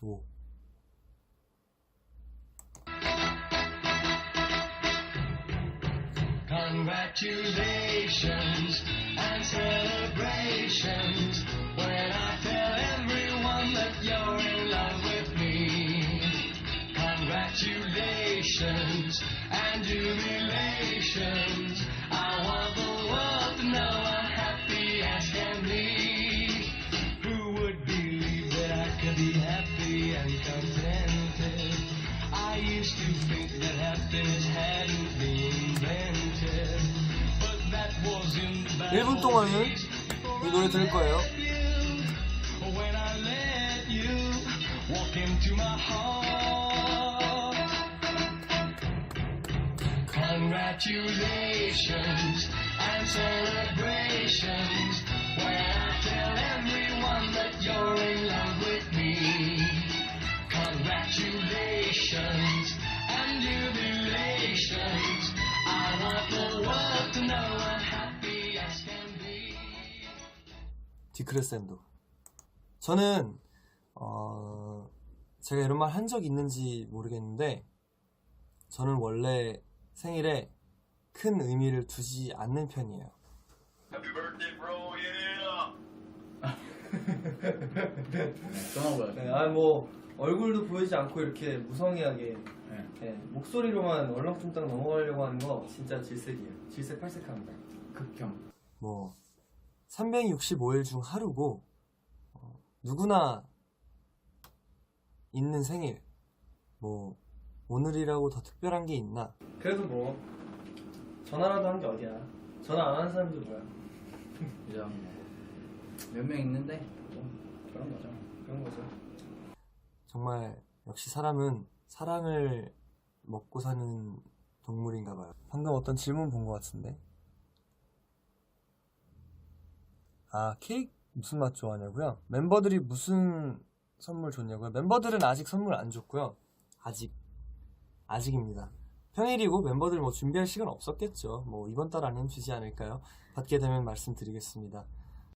오. Congratulations and celebrations when I tell everyone that you're in love with me. Congratulations and jubilations. Used to think that happiness hadn't been invented, but that was in the bad 1분 동안은 이 노래 들을 거예요. when I let you walk into my heart. Congratulations and celebrations when I tell everyone that you're in love with me. Congratulations 디크레센도. 저는 어 제가 이런 말 한 적 있는지 모르겠는데 저는 원래 생일에 큰 의미를 두지 않는 편이에요. Happy birthday, bro. Yeah. 떠나고요. 네, 아뭐 얼굴도 보이지 않고 이렇게 무성의하게 네. 네, 목소리로만 얼렁뚱땅 넘어가려고 하는 거 진짜 질색이에요. 질색 팔색합니다. 극혐. 뭐 365일 중 하루고 어, 누구나 있는 생일 뭐 오늘이라고 더 특별한 게 있나? 그래도 뭐 전화라도 한 게 어디야? 전화 안 하는 사람들 뭐야? 그죠. 몇명 있는데? 뭐 그런 거죠. 그런 거죠. 정말 역시 사람은 사랑을 먹고 사는 동물인가 봐요. 방금 어떤 질문 본 것 같은데 아 케이크 무슨 맛 좋아하냐고요? 멤버들이 무슨 선물 줬냐고요? 멤버들은 아직 선물 안 줬고요 아직 아직입니다 평일이고 멤버들 뭐 준비할 시간 없었겠죠 뭐 이번 달 안에는 주지 않을까요? 받게 되면 말씀드리겠습니다